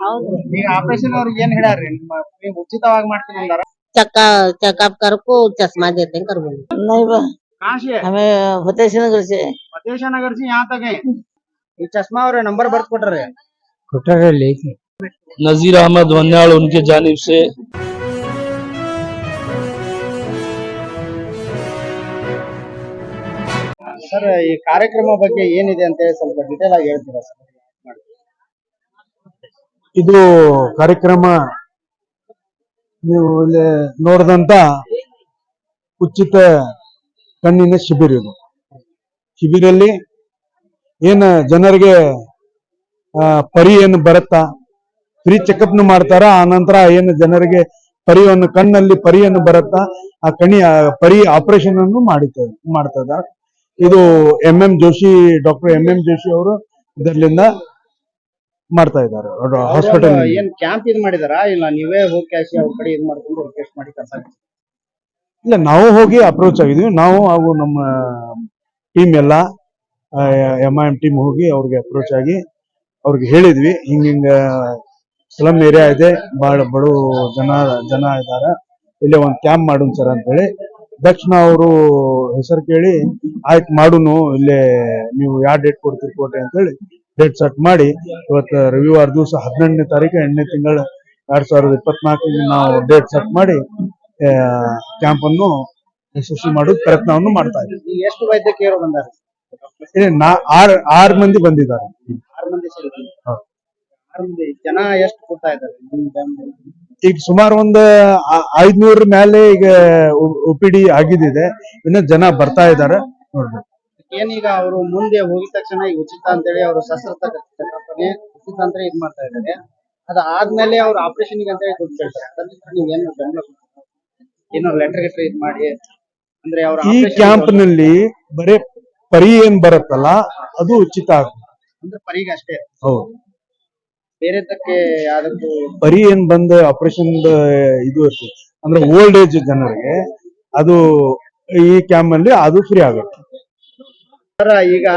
ಹೌದ್ರಿ ಈಗ ಆಪರೇಷನ್ ಅವ್ರಿಗೆ ಏನ್ ಹೇಳ್ಯಾರ್ರಿ ನಿಮ್ಮ ನೀವು ಉಚಿತವಾಗಿ ಮಾಡ್ತೀನಿ ಅಂದಾರ चक्का चेकअप करको चश्मा देते हैं करबो नहीं बा कहाँ से है हमें फतेह नगर से फतेह नगर से यहाँ तक है ಈ ಚಶ್ಮಾ ಅವ್ರ ನಂಬರ್ ಬರ್ದ್ ಕೊಟ್ರಿ नजीर अहमद वन्याल उनके जानिब से ಸರ್ ಈ ಕಾರ್ಯಕ್ರಮ ಬಗ್ಗೆ ಏನಿದೆ ಅಂತ ಹೇಳಿ ಸ್ವಲ್ಪ ಡಿಟೇಲ್ ಆಗಿ ಹೇಳ್ತೀರಾ ಸರ್ ಇದು ಕಾರ್ಯಕ್ರಮ ನೀವು ಇಲ್ಲಿ ನೋಡಿದಂತ ಉಚಿತ ಕಣ್ಣಿನ ಶಿಬಿರ ಇದು. ಶಿಬಿರಲ್ಲಿ ಏನು ಜನರಿಗೆ ಪರಿ ಏನು ಬರುತ್ತಾ? ಫ್ರೀ ಚೆಕಪ್ ಮಾಡ್ತಾರ? ಆ ನಂತರ ಏನು ಜನರಿಗೆ ಪರಿಯನ್ನು ಕಣ್ಣಲ್ಲಿ ಪರಿಯನ್ನು ಬರುತ್ತಾ? ಆ ಕಣಿ ಪರಿ ಆಪರೇಷನ್ ಅನ್ನು ಮಾಡುತ್ತೆ ಮಾಡ್ತದ ಇದು M M Joshi doctor M M Joshi ಅವರು ಇದರಿಂದ ಮಾಡ್ತಾ ಇದ್ದಾರೆ. ಹಾಸ್ಪಿಟಲ್ ಏನ್ ಕ್ಯಾಂಪ್ ಇದು ಮಾಡಿದಾರಾ? ಇಲ್ಲ ನೀವೇ ಹೋಗಿ ಕ್ಯಾಶ್ ಅವ್ರ ಕಡೆ ಇದ್ ಮಾಡ್ಕೊಂಡು ರಿಕ್ವೆಸ್ಟ್ ಮಾಡಿ ಕರ್ಸಾಕ ಇಲ್ಲ ನಾವು ಹೋಗಿ ಅಪ್ರೋಚ್ ಆಗಿದ್ವಿ. ನಾವು ಹಾಗೂ ನಮ್ಮ ಟೀಮ್ ಎಲ್ಲ ಎಂ ಐ ಎಂ ಟೀಮ್ ಹೋಗಿ ಅವ್ರಿಗೆ ಅಪ್ರೋಚ್ ಆಗಿ ಅವ್ರಿಗೆ ಹೇಳಿದ್ವಿ. ಹಿಂಗ ಹಿಂಗ ಸ್ಲಮ್ ಏರಿಯಾ ಇದೆ ಬಹಳ ಬಡ ಜನ ಜನ ಇದ್ದಾರೆ ಇಲ್ಲಿ ಒಂದ್ ಕ್ಯಾಂಪ್ ಮಾಡೋಣ ಸರ್ ಅಂತ ಹೇಳಿ ತಕ್ಷಣ ಅವರು ಹೆಸರು ಕೇಳಿ ಆಯ್ತು ಮಾಡುನು ಇಲ್ಲೇ ನೀವು ಯಾವ ಡೇಟ್ ಕೊಡ್ತೀರಿ ಕೊಟ್ರಿ ಅಂತ ಹೇಳಿ ಡೇಟ್ ಸೆಟ್ ಮಾಡಿ ಇವತ್ತು ರವಿವಾರ ದಿವಸ ಹದಿನೆಂಟನೇ ತಾರೀಕು ಎಂಟನೇ ತಿಂಗಳ ಎರಡ್ ಸಾವಿರದ ಇಪ್ಪತ್ನಾಲ್ಕಿಗೆ ನಾವು ಡೇಟ್ ಸೆಟ್ ಮಾಡಿ ಕ್ಯಾಂಪ್ ಅನ್ನು ಯಶಸ್ವಿ ಮಾಡುವ ಪ್ರಯತ್ನವನ್ನು ಮಾಡ್ತಾ ಇದ್ದೀವಿ. ಎಷ್ಟು ವೈದ್ಯಕೀಯರು ಬಂದಾರೆ? ಇಲ್ಲಿ ನಾ ಆರ್ ಆರು ಮಂದಿ ಬಂದಿದ್ದಾರೆ. ಆರು ಮಂದಿ ಸೇರಿದ್ರು ಹೌದು. ಆರು ಮಂದಿ ಜನ ಎಷ್ಟು ಕೊಡ್ತಾ ಇದ್ದಾರೆ? ಅಲ್ಲಿ? ಈಗ ಸುಮಾರು ಒಂದು ಐದ್ನೂರ ಮೇಲೆ ಈಗ ಒ ಪಿ ಡಿ ಆಗಿದ್ದಿದೆ. ಇನ್ನ ಜನ ಬರ್ತಾ ಇದ್ದಾರೆ. ನೋಡ್ಬೇಕು. ಏನೀಗ ಅವರು ಮುಂದೆ ಹೋಗಿದ ತಕ್ಷಣ ಈಗ ಉಚಿತ ಅಂತೇಳಿ ಅವರು ಶಸ್ತ್ರಚಿಕಿತ್ಸಕನೇ ಉಚಿತ ಅಂತ ಇದ್ ಮಾಡ್ತಾ ಇದ್ದಾರೆ. ಅದಾದ್ಮೇಲೆ ಅವ್ರು ಆಪರೇಷನ್ ಅಂತ ಹೇಳಿ ದುಡ್ಡು ಕೇಳ್ತಾರೆ. ನೀವು ಏನು ಬೆಂಬಲ ಕೊಡ್ತೀರಾ? ಏನೋ ಲೆಟರ್ ಗಿಟರ್ ಇದ್ ಮಾಡಿ. ಅಂದ್ರೆ ಅವ್ರ ಈ ಕ್ಯಾಂಪ್ನಲ್ಲಿ ಬರೇ ಪರಿ ಏನ್ ಬರುತ್ತಲ್ಲ ಅದು ಉಚಿತ ಅಂದ್ರೆ ಪರಿಗ ಅಷ್ಟೇ. ಹೌದು. ಬೇರೆದಕ್ಕೆ ಯಾವ್ದಕ್ಕೂ ಪರಿ ಏನ್ ಬಂದ ಆಪರೇಷನ್ ಇದು ಇರ್ತದೆ. ಅಂದ್ರೆ ಓಲ್ಡ್ ಏಜ್ ಜನರಿಗೆ ಅದು ಈ ಕ್ಯಾಂಪ್ ಅಲ್ಲಿ ಅದು ಫ್ರೀ ಆಗುತ್ತೆ. ಸರ್ ಈಗ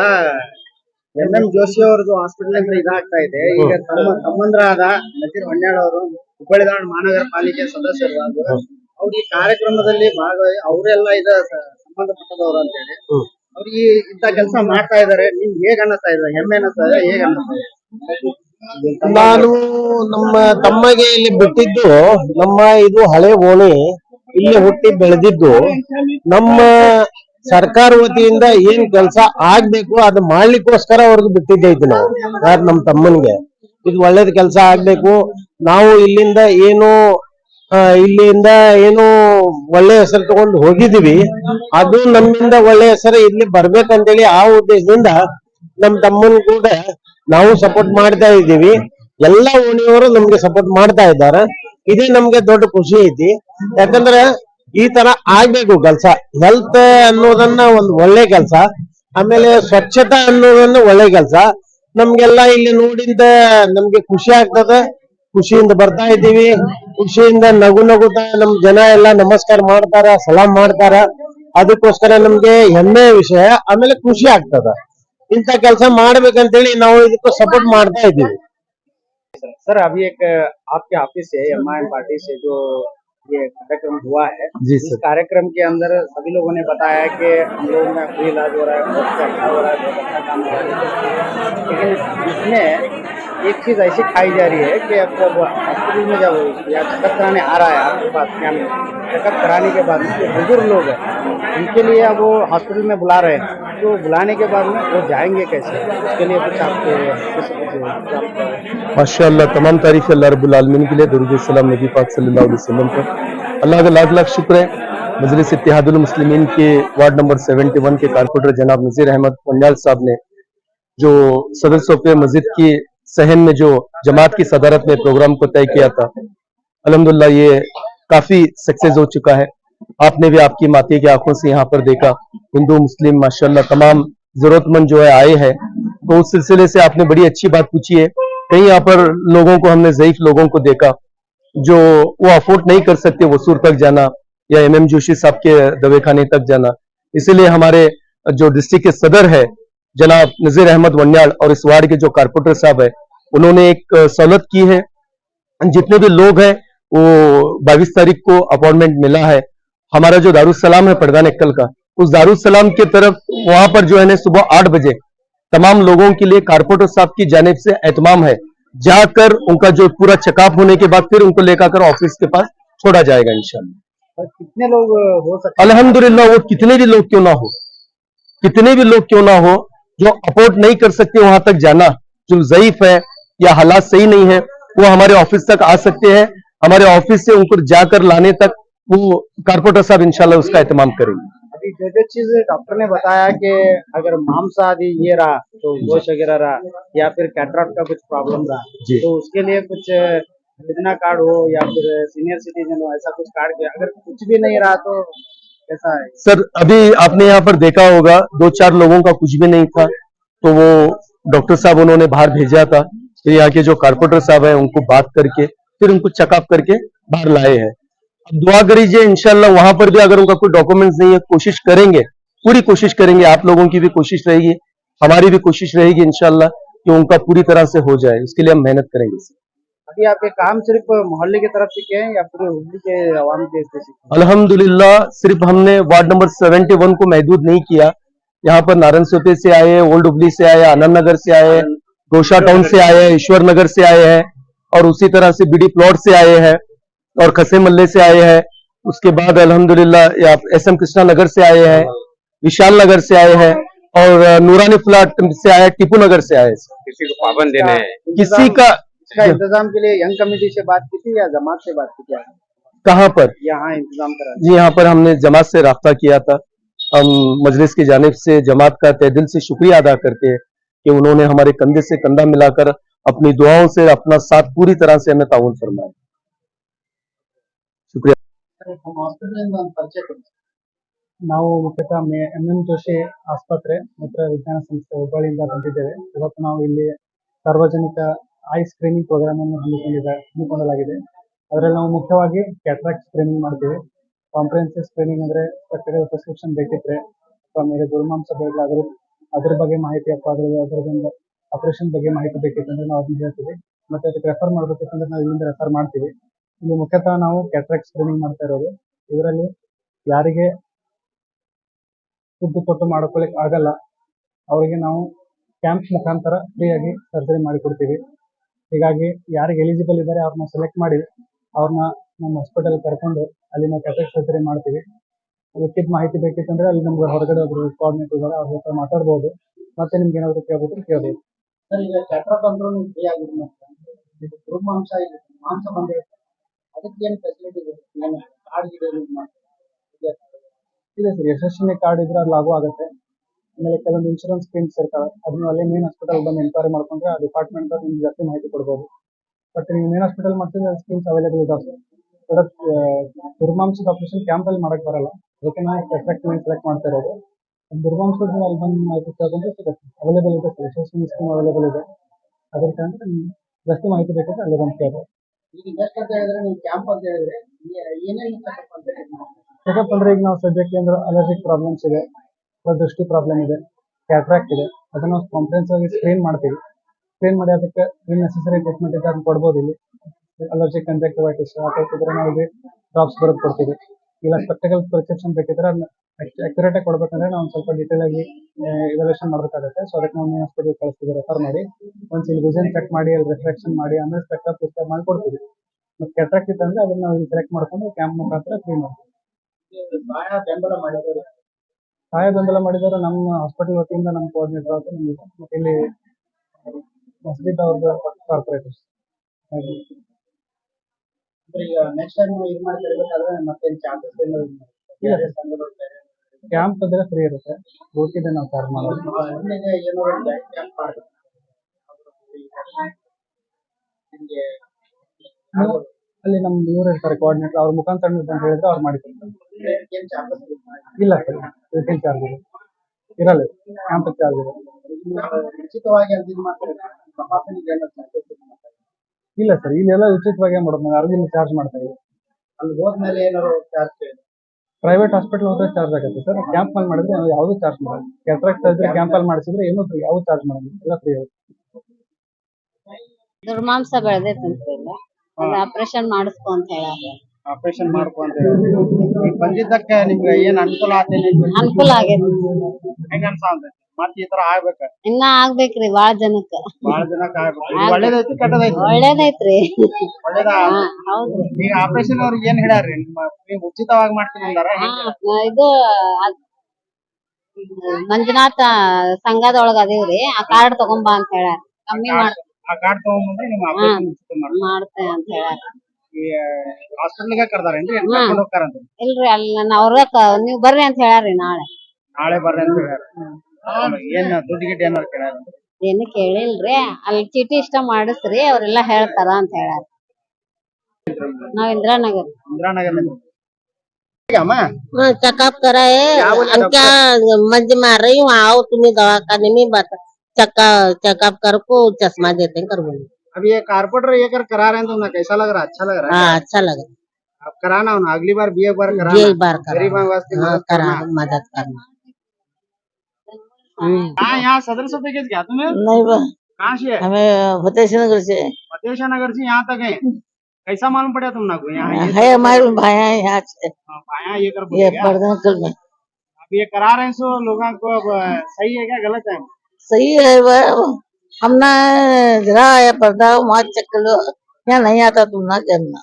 ಎಂ ಎಂ ಜೋಶಿ ಅವ್ರದ್ದು ಹಾಸ್ಪಿಟಲ್ ಅಂದ್ರೆ ಇದಾಗ್ತಾ ಇದೆ. ಈಗ ತಮ್ಮ ತಮ್ಮಂದ್ರಾದ ನಜೀರ್ ಹೊನ್ನಾಳ್ ಅವರು ಹುಬ್ಬಳ್ಳಿ ಧಾರವಾಡ ಮಹಾನಗರ ಪಾಲಿಕೆ ಸದಸ್ಯರು ಅವರು ಈ ಕಾರ್ಯಕ್ರಮದಲ್ಲಿ ಭಾಗವಹಿ ಅವರೆಲ್ಲ ಇದ ಸಂಬಂಧಪಟ್ಟದವರು ಅಂತ ಹೇಳಿ ಅವ್ರು ಈ ಇಂತ ಕೆಲಸ ಮಾಡ್ತಾ ಇದಾರೆ. ನಿಮ್ಗೆ ಹೇಗ್ ಅನ್ನಿಸ್ತಾ ಇದೆ? ಹೆಮ್ಮೆ ಅನ್ನಿಸ್ತಾ ಇದೆ? ಹೇಗ್ ಅನ್ನಿಸ್ತಾ ಇದೆ? ನಾನು ನಮ್ಮ ತಮ್ಮಗೆ ಇಲ್ಲಿ ಬಿಟ್ಟಿದ್ದು ನಮ್ಮ ಇದು ಹಳೆ ಓಣಿ ಇಲ್ಲಿ ಹುಟ್ಟಿ ಬೆಳೆದಿದ್ದು ನಮ್ಮ ಸರ್ಕಾರ ವತಿಯಿಂದ ಏನ್ ಕೆಲಸ ಆಗ್ಬೇಕು ಅದು ಮಾಡ್ಲಿಕ್ಕೋಸ್ಕರ ಅವ್ರಿಗೆ ಬಿಟ್ಟಿದ್ದೈತಿ ನಾವು, ಯಾರು ನಮ್ಮ ತಮ್ಮನಿಗೆ. ಇದು ಒಳ್ಳೇದ್ ಕೆಲಸ ಆಗ್ಬೇಕು. ನಾವು ಇಲ್ಲಿಂದ ಏನು ಇಲ್ಲಿಂದ ಏನು ಒಳ್ಳೆ ಹೆಸರು ತಗೊಂಡು ಹೋಗಿದೀವಿ ಅದು ನಮ್ಮಿಂದ ಒಳ್ಳೆ ಹೆಸರು ಇಲ್ಲಿ ಬರ್ಬೇಕಂತೇಳಿ ಆ ಉದ್ದೇಶದಿಂದ ನಮ್ ತಮ್ಮನ್ ಕೂಡ ನಾವು ಸಪೋರ್ಟ್ ಮಾಡ್ತಾ ಇದ್ದೀವಿ. ಎಲ್ಲಾ ಓಣಿಯವರು ನಮ್ಗೆ ಸಪೋರ್ಟ್ ಮಾಡ್ತಾ ಇದ್ದಾರೆ. ಇದೇ ನಮ್ಗೆ ದೊಡ್ಡ ಖುಷಿ ಐತಿ. ಯಾಕಂದ್ರೆ ಈ ತರ ಆಗ್ಬೇಕು ಕೆಲ್ಸ ಹೆಲ್ತ್ ಅನ್ನೋದನ್ನ ಒಂದು ಒಳ್ಳೆ ಕೆಲ್ಸ ಆಮೇಲೆ ಸ್ವಚ್ಛತಾ ಅನ್ನೋದನ್ನ ಒಳ್ಳೆ ಕೆಲ್ಸ ನಮ್ಗೆಲ್ಲ ಇಲ್ಲಿ ನೋಡಿಂದ ನಮ್ಗೆ ಖುಷಿ ಆಗ್ತದ ಖುಷಿಯಿಂದ ಬರ್ತಾ ಇದ್ದೀವಿ ಖುಷಿಯಿಂದ ನಗು ನಗುತ್ತಾ ನಮ್ ಜನ ಎಲ್ಲ ನಮಸ್ಕಾರ ಮಾಡ್ತಾರ ಸಲಾಂ ಮಾಡ್ತಾರ ಅದಕ್ಕೋಸ್ಕರ ನಮ್ಗೆ ಹೆಮ್ಮೆಯ ವಿಷಯ ಆಮೇಲೆ ಖುಷಿ ಆಗ್ತದ ಇಂಥ ಕೆಲಸ ಮಾಡ್ಬೇಕಂತೇಳಿ ನಾವು ಇದಕ್ಕೆ ಸಪೋರ್ಟ್ ಮಾಡ್ತಾ ಇದ್ದೀವಿ सर अभी एक आपके ऑफिस से एम पार्टी से जो ये कार्यक्रम हुआ है। जी इस कार्यक्रम के अंदर सभी लोगों ने बताया कि हम लोगों में फ्री इलाज हो रहा है बहुत अच्छा हो रहा है बहुत अच्छा काम हो रहा है। लेकिन इसमें एक चीज़ ऐसी खाई जा रही है कि जब हॉस्पिटल में जब या चेकअप कराने आ रहा है, आपके पास क्या चेकअप कराने के बाद जो बुज़ुर्ग लोग हैं, उनके लिए अब वो हॉस्पिटल में बुला रहे हैं। तो बुलाने के बाद में वो जाएँगे कैसे? उसके लिए कुछ आपके माशाअल्लाह तमाम तारीफ़ अल्लाह रब्बुल आलमीन के लिए। दरुद नबी पाक अलैहि पर। अल्लाह का लाख लाख शुक्र है। मजलिस इत्तेहादुल मुस्लिमीन के वार्ड नंबर 71 के कारपोरेटर जनाब नजीर अहमद पंडाल साहब ने जो सदर सोफे मस्जिद की सहन में जो जमात की सदारत में प्रोग्राम को तय किया था। अल्हम्दुलिल्लाह ये काफ़ी सक्सेस हो चुका है। आपने भी आपकी माती की आँखों से यहाँ पर देखा। हिंदू, मुस्लिम, माशाल्लाह, तमाम जरूरतमंद जो है, आए हैं। तो उस सिलसिले से आपने बड़ी अच्छी बात पूछी है। कहीं यहाँ पर लोगों को हमने जयीफ लोगों को देखा, जो वो अफोर्ड नहीं कर सकते वसूर तक जाना या एम एम जोशी साहब के दवेखाने तक जाना। इसीलिए हमारे जो डिस्ट्रिक्ट के सदर है जनाब नजीर अहमद वन्याल और इस वार्ड के जो कारपोरेटर साहब है उन्होंने एक सहूलत की है। जितने भी लोग हैं वो बाईस तारीख को अपॉइंटमेंट मिला है। हमारा जो दारुसलाम है पड़गान एक्कल का उस दारुसलाम के तरफ़ वहाँ पर जो है ना सुबह आठ बजे तमाम लोगों के लिए कारपोरेटर साहब की जानिब से एहतमाम है। जाकर उनका जो पूरा चेकअप होने के बाद फिर उनको लेकर ऑफ़िस के पास छोड़ा जाएगा इंशाल्लाह। कितने लोग हो सकते अल्हम्दुलिल्लाह वो कितने भी लोग क्यों ना हो कितने भी लोग क्यों ना हो जो अफोर्ड नहीं कर सकते वहाँ तक जाना जो जयीफ है या हालात सही नहीं है वो हमारे ऑफ़िस तक आ सकते हैं। हमारे ऑफ़िस से उनको जाकर लाने तक वो कारपोरेटर साहब इंशाल्लाह उसका एहतमाम करेंगे। अभी जो जो चीज़ डॉक्टर ने बताया कि अगर मांस आदि ये रहा तो गोश वगैरह रहा या फिर कैटराक्ट का कुछ प्रॉब्लम रहा तो उसके लिए कुछ योजना कार्ड हो या फिर सीनियर सिटीजन हो ऐसा कुछ कार्ड अगर कुछ भी नहीं रहा तो कैसा है? सर, अभी आपने यहाँ पर देखा होगा दो चार लोगों का कुछ भी नहीं था तो वो डॉक्टर साहब उन्होंने बाहर भेजा था, फिर यहाँ के जो कारपोरेटर साहब है, उनको बात करके, फिर उनको चेकअप करके बाहर लाए हैं। दुआ करीजिए इनशाला वहाँ पर भी अगर उनका कोई डॉक्यूमेंट्स नहीं है, कोशिश करेंगे, पूरी कोशिश करेंगे, आप लोगों की भी कोशिश रहेगी, हमारी भी कोशिश रहेगी इनशाला कि उनका पूरी तरह से हो जाए इसके लिए हम मेहनत करेंगे। अभी आपके काम सिर्फ़ मोहल्ले की तरफ़ से किए हैं या पूरे हुगली के आवाम के स्पेसिफिक अल्हम्दुलिल्लाह सिर्फ़ हमने वार्ड नंबर 71 को महदूद नहीं किया। यहाँ पर नारायण सोपे से आए ओल्ड हुबली से आए आनंद नगर से आए गोशा टाउन से आए हैं ईश्वर नगर से आए हैं और उसी तरह से बीडी प्लॉट से आए हैं और खसे मल्ले से आए हैं। उसके बाद अल्हम्दुलिल्लाह एस एम कृष्णा नगर से आए हैं विशाल नगर से आए हैं और नूरानी प्लाट से आया हैं टीपू नगर से आए किसी को पाबंद देने हैं। किसी का इसका इंतजाम के लिए यंग कमेटी से बात की थी या जमात से बात की थी कहाँ पर यहाँ इंतजाम करा जी यहाँ पर हमने जमात से रब्ता किया था हम मजलिस की जानिब से जमात का तय दिल से शुक्रिया अदा करते हैं कि उन्होंने हमारे कंधे से कंधा मिलाकर अपनी दुआओं से अपना साथ पूरी तरह से हमें ताउन फरमाया शुक्रिया ಹಾಸ್ಪಿಟಲ್ ಒಂದು ಪರಿಚಯ ಕೊಡಿ ನಾವು ಮುಖ್ಯತಃ ಮೇ ಎಂ ಎಂ ಜೋಶಿ ಆಸ್ಪತ್ರೆ ಮತ್ತು ವಿಜ್ಞಾನ ಸಂಸ್ಥೆ ಹುಬ್ಬಳ್ಳಿಯಿಂದ ಬಂದಿದ್ದೇವೆ ಇವತ್ತು ನಾವು ಇಲ್ಲಿ ಸಾರ್ವಜನಿಕ ಐ ಸ್ಕ್ರೀನಿಂಗ್ ಪ್ರೋಗ್ರಾಮ್ ಅನ್ನು ಹಮ್ಮಿಕೊಂಡಿದೆ, ಹಮ್ಮಿಕೊಳ್ಳಲಾಗಿದೆ. ಅದರಲ್ಲಿ ನಾವು ಮುಖ್ಯವಾಗಿ ಕ್ಯಾಟ್ರಾಕ್ಟ್ ಸ್ಕ್ರೀನಿಂಗ್ ಮಾಡ್ತೀವಿ. ಕಾಂಪ್ರಿಹೆನ್ಸಿವ್ ಸ್ಕ್ರೀನಿಂಗ್ ಅಂದ್ರೆ ಸ್ಪೆಕ್ಟಕಲ್ ಪ್ರಿಸ್ಕ್ರಿಪ್ಷನ್ ಬೇಕಿದ್ರೆ ಆಮೇಲೆ ಮೇಲೆ ದುರ್ಮಾಂಸ ಬೇಡ ಅದ್ರ ಬಗ್ಗೆ ಮಾಹಿತಿ ಅಥವಾ ಅದ್ರ ಅದರದೊಂದು ಆಪರೇಷನ್ ಬಗ್ಗೆ ಮಾಹಿತಿ ಬೇಕಿತ್ತಂದ್ರೆ ನಾವು ಅದನ್ನ ಹೇಳ್ತೀವಿ. ಮತ್ತೆ ಅದಕ್ಕೆ ರೆಫರ್ ಮಾಡ್ಬೇಕಿತ್ತಂದ್ರೆ ನಾವು ಇಲ್ಲಿಂದ ರೆಫರ್ ಮಾಡ್ತೀವಿ. ಇಲ್ಲಿ ಮುಖ್ಯತಃ ನಾವು ಕ್ಯಾಟ್ರಾಕ್ಟ್ ಸ್ಕ್ರೀನಿಂಗ್ ಮಾಡ್ತಾ ಇರೋದು. ಇದರಲ್ಲಿ ಯಾರಿಗೆ ದುಡ್ಡು ಕೊಟ್ಟು ಮಾಡ್ಕೊಳ್ಳಿಕ್ ಆಗಲ್ಲ, ಅವರಿಗೆ ನಾವು ಕ್ಯಾಂಪ್ ಮುಖಾಂತರ ಫ್ರೀಯಾಗಿ ಸರ್ಜರಿ ಮಾಡಿಕೊಡ್ತೀವಿ. ಹೀಗಾಗಿ ಯಾರಿಗೆ ಎಲಿಜಿಬಲ್ ಇದ್ದಾರೆ ಅವ್ರನ್ನ ಸೆಲೆಕ್ಟ್ ಮಾಡಿ ಅವ್ರನ್ನ ನಮ್ಮ ಹಾಸ್ಪಿಟಲ್ ಕರ್ಕೊಂಡು ಅಲ್ಲಿ ನಾವು ಸರ್ಜರಿ ಮಾಡ್ತೀವಿ. ಉಳಿದ ಮಾಹಿತಿ ಬೇಕಿತ್ತಂದ್ರೆ ಅಲ್ಲಿ ನಮ್ಗೆ ಹೊರಗಡೆ ಒಬ್ರು ಕೋಆರ್ಡಿನೇಟರ್ ಇದ್ದಾರೆ ಅವ್ರ ಹತ್ರ ಮಾತಾಡ್ಬೋದು. ಮತ್ತೆ ನಿಮ್ಗೆ ಏನಾದ್ರು ಕೇಳಬೇಕು ಕೇಳ್ಬೋದು. ಸರ್ ಈಗ ಕ್ಯಾಟ್ರಾಕ್ ಅಂದ್ರೂ ನೀವು ಫ್ರೀ ಆಗಿದ್ದು ಇದು ಮಾಂಸ ಇದೆ ಮಾಂಸ ಬಂದಿರುತ್ತೆ ಅದಕ್ಕೆ ಏನು ಫೆಸಿಲಿಟಿ ಇದೆ ಕಾರ್ಡ್ ಇದೆ ಸರ್ ಯಶಸ್ವಿನಿ ಕಾರ್ಡ್ ಇದ್ರೆ ಅದು ಲಾಗು ಆಗುತ್ತೆ ಆಮೇಲೆ ಕೆಲವೊಂದು ಇನ್ಶೂರೆನ್ಸ್ ಸ್ಕೀಮ್ಸ್ ಇರ್ತವೆ. ಅದನ್ನ ಅಲ್ಲೇ ಮೇನ್ ಹಾಸ್ಪಿಟಲ್ ಬಂದು ಎನ್ಕ್ವೈರಿ ಮಾಡ್ಕೊಂಡ್ರೆ ಆ ಡಿಪಾರ್ಟ್ಮೆಂಟ್ ನಿಮ್ಗೆ ಜಾಸ್ತಿ ಮಾಹಿತಿ ಕೊಡ್ಬೋದು. ಬಟ್ ನೀವು ಮೇನ್ ಹಾಸ್ಪಿಟಲ್ ಮಾಡ್ತಿದ್ರೆ ಸ್ಕೀಮ್ಸ್ ಅವೈಲೇಬಲ್ ಇದಾವೆ ಸರ್ ದುರ್ಮಾಂಸದ ಆಪರೇಷನ್ ಕ್ಯಾಂಪಲ್ಲಿ ಮಾಡಕ್ ಬರಲ್ಲ. ಅದಕ್ಕೆ ನಾವು ಕೆಟ್ರಾಕ್ಟ್ ಸೆಲೆಕ್ಟ್ ಮಾಡ್ತಾ ಇರೋದು. ದುರ್ಮಾಂಸದ ಅಲ್ಲಿ ಬಂದು ಮಾಹಿತಿ ತಗೊಂಡ್ರೆ ಸಿಗುತ್ತೆ. ಅವೈಲೇಬಲ್ ಇದೆ ಸರ್ ಯಶಸ್ವಿ ಸ್ಕೀಮ್ ಅವೈಲೇಬಲ್ ಇದೆ. ಅದ್ರ ಕಾರಣ ಜಾಸ್ತಿ ಮಾಹಿತಿ ಬೇಕಾದ್ರೆ ಅಲ್ಲಿ ಬಂದು ಕೇಳಿ ಈಗ ನೆಕ್ಸ್ಟ್ ಅಂತ ಹೇಳಿದ್ರೆ ನೀವು ಕ್ಯಾಂಪ್ ಅಂತ ಹೇಳಿದ್ರೆ ಏನೇನು ಚೆಕಪ್ ಅಂದ್ರೆ ಈಗ ನಾವು ಸದ್ಯಕ್ಕೆ ಅಂದ್ರೆ ಅಲರ್ಜಿಕ್ ಪ್ರಾಬ್ಲಮ್ಸ್ ಇದೆ. ದೃಷ್ಟಿ ಪ್ರಾಬ್ಲಮ್ ಇದೆ ಕ್ಯಾಟ್ರಾಕ್ಟ್ ಇದೆ. ಅದನ್ನ ಕಾಂಪ್ರೆನ್ಸ್ ಆಗಿ ಸ್ಕ್ರೀನ್ ಮಾಡ್ತೀವಿ. ಸ್ಕ್ರೀನ್ ಮಾಡಿ ಅದಕ್ಕೆ ನೆಸೆಸರಿ ಟ್ರೀಟ್ಮೆಂಟ್ ಇದ್ದಾಗ ಕೊಡ್ಬೋದು ಇಲ್ಲಿ. ಅಲರ್ಜಿಕ್ ಕಂಜಕ್ಟಿವೈಟಿಸ್ ಆ ಟೈಪ್ ಇದ್ರೆ ನಾವು ಇಲ್ಲಿ ಡ್ರಾಪ್ಸ್ ಬರೆದು ಕೊಡ್ತೀವಿ. ಇಲ್ಲ ಸ್ಪೆಕ್ಟಿಕಲ್ ಪ್ರಿಸ್ಕ್ರಿಪ್ಷನ್ ಬೇಕಿದ್ರೆ ಅದನ್ನ ಅಕ್ಯುರೇಟ್ ಆಗಿ ಕೊಡ್ಬೇಕಂದ್ರೆ ನಾವು ಸ್ವಲ್ಪ ಡೀಟೇಲ್ ಆಗಿ ಇವಾಲ್ಯೂಷನ್ ಮಾಡಬೇಕಾಗುತ್ತೆ. ಸೊ ಅದಕ್ಕೆ ನಾವು ಹಾಸ್ಪಿಟಲ್ ಕಳಿಸ್ತೀವಿ ರೆಫರ್ ಮಾಡಿ. ಒಂದ್ಸಿ ಇಲ್ಲಿ ವಿಷನ್ ಚೆಕ್ ಮಾಡಿ, ಅಲ್ಲಿ ರಿಫ್ಲೆಕ್ಷನ್ ಮಾಡಿ, ಆಮೇಲೆ ಸ್ಪೆಕ್ಟರ್ ಪ್ರಿಸ್ಕ್ರೈಬ್ ಮಾಡಿ ಕೊಡ್ತೀವಿ ಮತ್ತೆ ಕೆಟ್ರಾಕ್ಟ್ ಇತ್ತಂದ್ರೆ ಅದನ್ನ ನಾವು ಸೆಲೆಕ್ಟ್ ಮಾಡ್ಕೊಂಡು ಕ್ಯಾಂಪ್ ಮುಖಾಂತರ ಫ್ರೀ ಮಾಡ್ತೀವಿ. ಸಹಾಯ ಬೆಂಬಲ ಮಾಡಿದವರು ಸಹಾಯ ನಮ್ಮ ಹಾಸ್ಪಿಟಲ್ ವತಿಯಿಂದ ನಮ್ಮ ಕೋಆರ್ಡಿನೇಟರ್ ಆಗಿ ನಮ್ಗೆ ಮತ್ತೆ ಇಲ್ಲಿ ಮಸ್ಜಿದ್ ಅವ್ರದ್ದು ಕಾರ್ಪೊರೇಟರ್ಸ್ ಹಾಗೆ. ಈಗ ನೆಕ್ಸ್ಟ್ ಟೈಮ್ ಇದು ಮಾಡ್ತಿರ್ಬೇಕಾದ್ರೆ ಮತ್ತೆ ಚಾರ್ಜಸ್ ಏನಾದ್ರು ಇಲ್ಲ. ಬೇರೆ ಸಂಘಗಳು ಬೇರೆ ಕ್ಯಾಂಪ್ ಅಂದ್ರೆ ಫ್ರೀ ಇರುತ್ತೆ. ಊಟದ ನಾವು ಚಾರ್ಜ್ ಮಾಡೋದು ಮೊದಲಿಗೆ ಏನಾದ್ರು ಕ್ಯಾಂಪ್ ಮಾಡ್ಬೇಕು. ನಿಮ್ಗೆ ನೀವು ಅಲ್ಲಿ ನಮ್ಮ ಇವ್ರು ಇರ್ತಾರೆ ಕೋಆರ್ಡಿನೇಟರ್ ಅವ್ರ ಮುಖಾಂತರ ನೀವು ಬಂದು ಹೇಳಿದ್ರೆ ಅವ್ರು ಮಾಡಿ ಕೊಡ್ತಾರೆ ಏನ್ ಚಾರ್ಜಸ್ ಇಲ್ಲ ಸರ್. ರಿಟೇಲ್ ಚಾರ್ಜ್ ಇದೆ. ಇರಲ್ಲ ಕ್ಯಾಂಪ್ ಚಾರ್ಜ್ ಇದೆ. ಉಚಿತವಾಗಿ ಮಾಡ್ತಾರೆ. ತಪಾಸಣೆಗೆ ಇಲ್ಲ ಸರ್ ಇಲ್ಲೆಲ್ಲ ಉಚಿತವಾಗಿ ಮಾಡೋದು ನಾವು ಅರ್ಜಿ ಚಾರ್ಜ್ ಮಾಡ್ತಾ ಇದ್ದೀವಿ. ಅಲ್ಲಿ ಹೋದ್ಮೇಲೆ ಏನಾದ್ರು ಚಾರ್ಜ್ ಪ್ರೈವೇಟ್ ಹಾಸ್ಪಿಟಲ್ ಹೋದ್ರೆ ಚಾರ್ಜ್ ಆಗುತ್ತೆ ಸರ್ ಕ್ಯಾಂಪ್ ಅಲ್ಲಿ ಮಾಡಿದ್ರೆ ನಾವು ಯಾವುದೂ ಚಾರ್ಜ್ ಮಾಡಲ್ಲ. ಕೆಟ್ರಾಕ್ಟ್ ಸರ್ಜರಿ ಕ್ಯಾಂಪ್ ಅಲ್ಲಿ ಮಾಡಿಸಿದ್ರೆ ಏನು ಯಾವ ಚಾರ್ಜ್ ಮಾಡಲ್ಲ. ಎಲ್ಲ ಫ್ರೀ ಆಗುತ್ತೆ ದುರ್ಮಾಂಸ ಬೆಳೆದೈತೆ ಅಂತ ಇಲ್ಲ ಆಪರೇಷನ್ ಮಾಡಿಸ್ಕೊ ಅಂತ ಹೇಳ್ಯಾರ ಆಪರೇಷನ್ ಮಾಡ್ಕೊಂತ ಬಂದಿದ್ದಕ್ಕೆ ನಿಮ್ಗೆ ಏನ್ ಅನುಕೂಲ ಆತೇನೆ ಅನುಕೂಲ ಆಗೈತಿ. ಹೆಂಗ ಅನ್ಸಾಂತ ಮತ್ ಈ ತರ ಆಗ್ಬೇಕ? ಇನ್ನ ಆಗ್ಬೇಕ್ರಿ ಬಾಳ ಜನಕ್ಕ. ಬಾಳ ಜನಕ್ಕ ಆಗ್ಬೇಕು. ಒಳ್ಳೇದೈತಿ ಕೆಟ್ಟದೈತಿ? ಒಳ್ಳೇದೈತ್ರಿ. ಒಳ್ಳೇದ? ಹೌದ್ರಿ. ಈಗ ಆಪರೇಷನ್ ಅವ್ರಿಗೆ ಏನ್ ಹೇಳ್ಯಾರ್ರಿ ನಿಮ್ಮ ನೀವು ಉಚಿತವಾಗಿ ಮಾಡ್ತೀನಿ ಅಂದಾರ ಇದು ಮಂಜುನಾಥ ಸಂಘದೊಳಗ ಅದೀವ್ರಿ ಆ ಕಾರ್ಡ್ ತಗೊಂಬಾ ಅಂತ ಹೇಳ್ಯಾರ. ಕಮ್ಮಿ ಮಾಡ್ ಆ ಕಾರ್ಡ್ ತಗೊಂಡ್ಬಂದ್ರೆ ನಿಮ್ಮ ಆಪರೇಷನ್ ಅಂತ ಹೇಳ್ಯಾರ. ಹಾಸ್ಪಿಟಲ್ಗೆ ಕರ್ದಾರೇನ್ರಿ ಹ್ಮ್. ಕರ್ಕೊಂಡು ಹೋಗ್ತಾರಂತ ಇಲ್ರಿ ಅಲ್ಲಿ ನನ್ನ ಅವ್ರ ನೀವ್ ಬರ್ರಿ ಅಂತ ಹೇಳ್ಯಾರ್ರಿ ನಾಳೆ ನಾಳೆ ಬರ್ರಿ ಅಂತ ಹೇಳ್ಯಾರ ಏನ್ ದುಡ್ಡು ಗಿಡ್ಡು ಏನಾರು ಕೇಳ್ಯಾರ ಏನು ಕೇಳಿಲ್ರಿ ಅಲ್ಲಿ ಚೀಟಿ ಇಷ್ಟ ಮಾಡಿಸ್ರಿ ಅವ್ರೆಲ್ಲಾ ಹೇಳ್ತಾರ ಅಂತ ಹೇಳ್ಯಾರ ನಾವ್ ಇಂದಿರಾನಗರ್ ಇಂದಿರಾನಗರ್ अम्मा हाँ चेकअप कराए क्या बोले हम क्या मंज मार रही हूँ आओ तुम्हें दवाखाने में बता चक्का चेकअप कर को चश्मा देते हैं कर बोले अभी ये कारपोरेटर ये कर करा रहे हैं तो ना कैसा लग रहा है? अच्छा लग रहा है? हाँ अच्छा लगा अब कराना हो ना अगली बार भी एक बार ये कराना बार करा गरीब वास्ते हाँ मदद करा करना। मदद करना। हाँ यहाँ सदर सफे के क्या तुम्हें? नहीं बा कहाँ से है? हमें फतेह नगर से। फतेह नगर से यहाँ तक है। कैसा मालूम पड़ा तुम ना को? यहाँ ये है हमारे भाई हैं यहाँ से। हाँ, पाया ये कर ये बोले क्या? पर्दनकल में। अब ये करा रहे हैं सो लोगों को अब सही है क्या? गलत है? सही है वह हम ना जरा आया पर्दा वहाँ चेक कर लो यहाँ नहीं आता तुम ना करना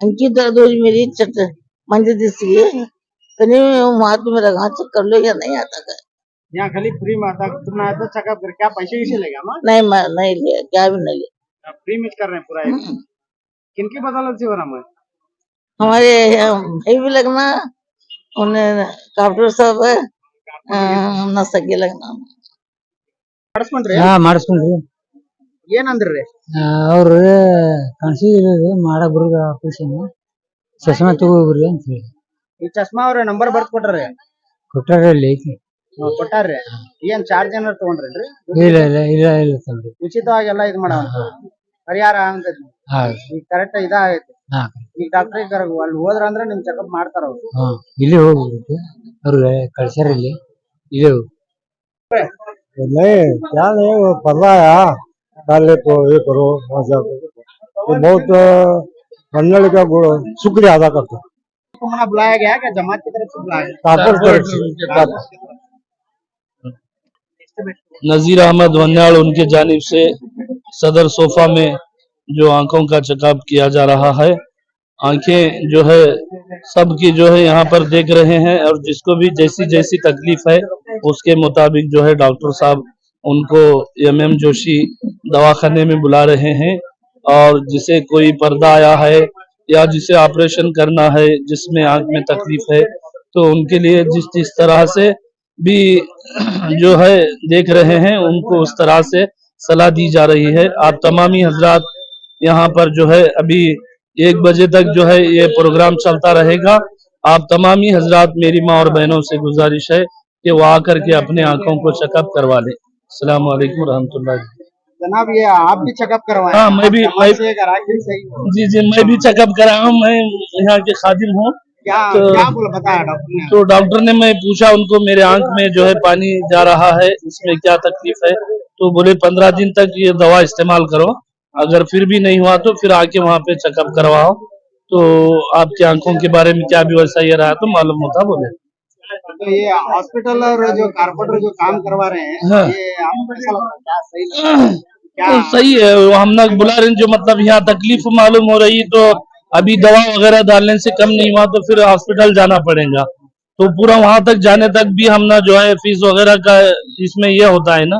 उनकी दर्द हुई मेरी चट मंदिर दिखती है कहीं वहाँ तुम लगा चेक कर लो या नहीं आता कर यहाँ खाली फ्री में आता तुम आया तो चेकअप कर क्या पैसे कैसे लेगा हम नहीं मैं नहीं लिया क्या भी नहीं लिया फ्री में कर रहे हैं पूरा। किनकी बदौलत से हो रहा है हमारे भाई भी लगना उन्हें डॉक्टर साहब है न सके लगना ಮಾಡಿಸ್ಕೊಂಡ್ರಿ? ಹಾ ಮಾಡಿಸ್ಕೊಂಡ್ರಿ. ಏನಂದ್ರಿ? ಅವ್ರ ಕನ್ಸಿರೋದು ಮಾಡಕ್ ಬರೋದು ಆಪರೇಷನ್ ಚಶ್ಮಾ ತಗೋಬ್ರಿ ಅಂತ ಹೇಳಿ. ಈ ಚಶ್ಮಾ ಅವ್ರ ನಂಬರ್ ಬರ್ತ್ ಕೊಟ್ರಿ ಕೊಟ್ಟಾರ ಅಲ್ಲಿ ಐತಿ. ಕೊಟ್ಟಾರ್ರಿ. ಏನ್ ಚಾರ್ಜ್ ಏನಾರ ತಗೊಂಡ್ರಿ ಇಲ್ಲ ಇಲ್ಲ ಇಲ್ಲ ಇಲ್ಲ ಉಚಿತವಾಗಿ ಎಲ್ಲಾ ಇದ್ ಮಾಡ ಪರಿಹಾರ ಅಂತ. ಈಗ ಕರೆಕ್ಟ್ ಇದಾಗೈತಿ. ಹಾ. ಈಗ ಡಾಕ್ಟ್ರಿಗೆ ಅಲ್ಲಿ ಹೋದ್ರ ಅಂದ್ರೆ ನಿಮ್ ಚೆಕಪ್ ಮಾಡ್ತಾರ ಅವ್ರು. ಇಲ್ಲಿ ಹೋಗ್ಬಿಡುತ್ತೆ ಅವ್ರಿಗೆ ಕಳ್ಸ್ಯಾರ ಇಲ್ಲಿ. ಇಲ್ಲಿ ಹೋಗಿ नहीं क्या नहीं वो पर्दा आया डालने को ये करो मज़ा तो बहुत कन्नड़ का शुक्रिया अदा करता हूँ। तुम्हारा बुलाया गया क्या? जमात की तरफ़ से बुलाया गया? कारपोरेट तरफ़ से नजीर अहमद वन्याल उनके जानिब से सदर सोफा में जो आँखों का चेकअप किया जा रहा है आँखें जो है सबकी जो है यहाँ पर देख रहे हैं और जिसको भी जैसी जैसी तकलीफ़ है, उसके मुताबिक जो है डॉक्टर साहब उनको एम एम जोशी दवाखाने में बुला रहे हैं और जिसे कोई पर्दा आया है या जिसे ऑपरेशन करना है, जिसमें आँख में तकलीफ़ है तो उनके लिए जिस जिस तरह से भी जो है देख रहे हैं, उनको उस तरह से सलाह दी जा रही है। आप तमामी हजरात यहाँ पर जो है अभी एक बजे तक जो है ये प्रोग्राम चलता रहेगा। आप तमामी हजरात मेरी माँ और बहनों से गुजारिश है कि वो आकर के अपने आँखों को चेकअप करवा लें। अस्सलाम वालेकुम रहमतुल्लाह जनाब ये आप भी चेकअप करवाए। हाँ, मैं भी- मैं- हो। जी जी मैं भी चेकअप कराया हूँ मैं यहाँ के खादिम हूँ। तो- तो डॉक्टर ने मैं पूछा उनको मेरे आँख में जो है पानी जा रहा है इसमें क्या तकलीफ़ है? तो बोले पंद्रह दिन तक ये दवा इस्तेमाल करो। अगर फिर भी नहीं हुआ तो फिर आके वहाँ पे चेकअप करवाओ। तो आपकी आँखों के बारे में क्या भी वैसा ये रहा तो मालूम होता बोले। तो ये हॉस्पिटल और जो कारपोरेटर जो काम करवा रहे हैं हाँ। ये क्या सही है? क्या तो सही है हम ना बुला रहे जो मतलब यहाँ तकलीफ़ मालूम हो रही तो अभी दवा वगैरह डालने से कम नहीं हुआ तो फिर हॉस्पिटल जाना पड़ेगा। तो पूरा वहाँ तक जाने तक भी हम ना जो है फ़ीस वगैरह का इसमें यह होता है ना।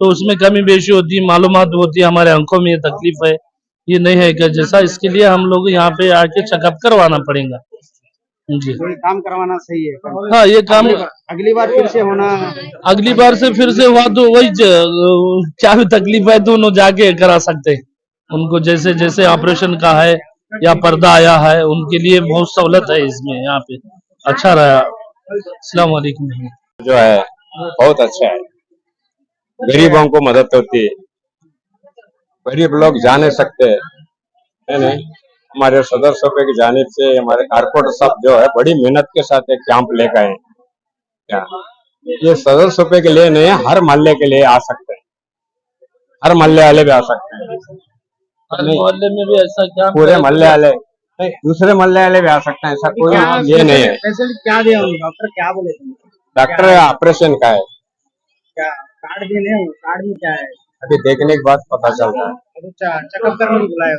तो उसमें कमी बेशी होती है मालूम होती है हमारे आँखों में ये तकलीफ़ है। ये नहीं है क्या? जैसा इसके लिए हम लोग यहाँ पे आके चेकअप करवाना पड़ेगा। जी। काम करवाना सही है? हाँ ये काम अगली बार- फिर से होना अगली बार से फिर से हुआ तो वही क्या भी तकलीफ़ है दोनों जाके करा सकते हैं। उनको जैसे जैसे ऑपरेशन का है या पर्दा आया है उनके लिए बहुत सहूलत है इसमें यहाँ पे। अच्छा रहा। अस्सलाम वालेकुम जो है बहुत अच्छा है। गरीबों को मदद होती है। गरीब लोग जा नहीं सकते है नहीं हमारे सदर सभ्य की जानिब से हमारे कारपोरेटर साहब जो है बड़ी मेहनत के साथ एक कैंप लेकर आए हैं। क्या? ये सदर सभ्य के लिए नहीं हर मोहल्ले के लिए आ सकते हैं। हर मोहल्ले वाले भी आ सकते हैं। मोहल्ले में भी ऐसा क्या पूरे मोहल्ले वाले नहीं दूसरे मोहल्ले वाले भी आ सकते हैं ऐसा कोई ये नहीं है। क्या दिया डॉक्टर क्या बोले? डॉक्टर ऑपरेशन का है। क्या? कार्ड भी नहीं कार्ड में क्या है? अभी देखने के बाद पता चलता है। अभी चेकअप करने बुलाया।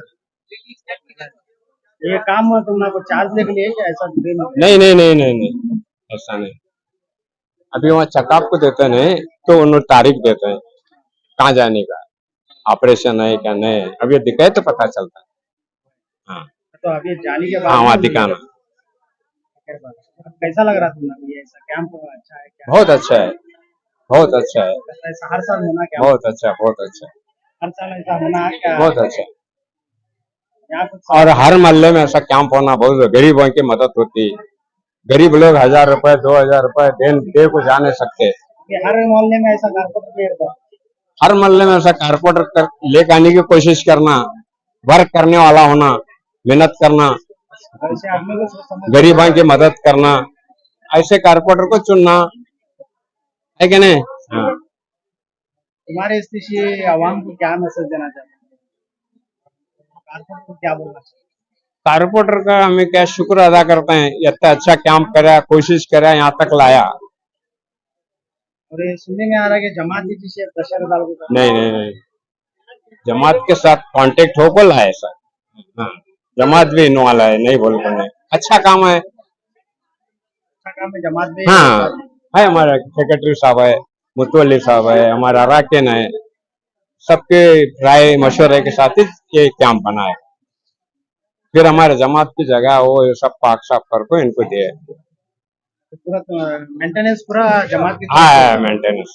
ये काम हुआ तुमने को चार्ज दे के लिए क्या ऐसा नहीं नहीं नहीं नहीं नहीं ऐसा नहीं। अभी वहाँ चेकअप को देते नहीं तो उन्होंने तारीख देते हैं कहाँ जाने का ऑपरेशन है क्या नहीं है। अभी दिखाए तो पता चलता है। हाँ। तो अभी जाने के बाद हाँ वहाँ दिखाना कैसा लग रहा ऐसा कैंप अच्छा है क्या? बहुत अच्छा है। बहुत अच्छा है। हर साल होना क्या? बहुत अच्छा बहुत अच्छा। हर साल ऐसा होना क्या? बहुत अच्छा। और हर मोहल्ले में ऐसा कैंप होना बहुत गरीबों की मदद होती है। गरीब लोग हज़ार रुपए दो हज़ार रुपए दे दे को जा नहीं सकते। हर मोहल्ले में ऐसा कारपेट पेड़ का हर मोहल्ले में ऐसा कारपोरेटर कर, लेके आने की कोशिश करना वर्क करने वाला होना मेहनत करना गरीबों की मदद करना ऐसे कारपोरेटर को चुनना। है कि नहीं? हाँ। तुम्हारे स्थिति आवाम को क्या मैसेज देना चाहते हैं? क्या बोलना चाहिए कारपोरेटर का हमें क्या शुक्र अदा करते हैं? इतना अच्छा कैंप करा कोशिश करा यहाँ तक लाया। और ये सुनने में आ रहा है कि जमात भी जिसे प्रेशर डाल को नहीं नहीं नहीं। जमात के साथ कांटेक्ट हो बोला है सर हाँ जमात भी इन वाला है नहीं बोल नहीं अच्छा काम है। अच्छा काम है जमात में हाँ। है हमारा सेक्रेटरी साहब है मुतवली साहब है हमारा राकेन है। सबके राय मशवरे के साथ ही ये कैंप बना है फिर हमारे जमात की जगह वो ये सब पाक साफ़ करके इनको दिए तो पूरा मेंटेनेंस पूरा जमात की हाँ मेंटेनेंस.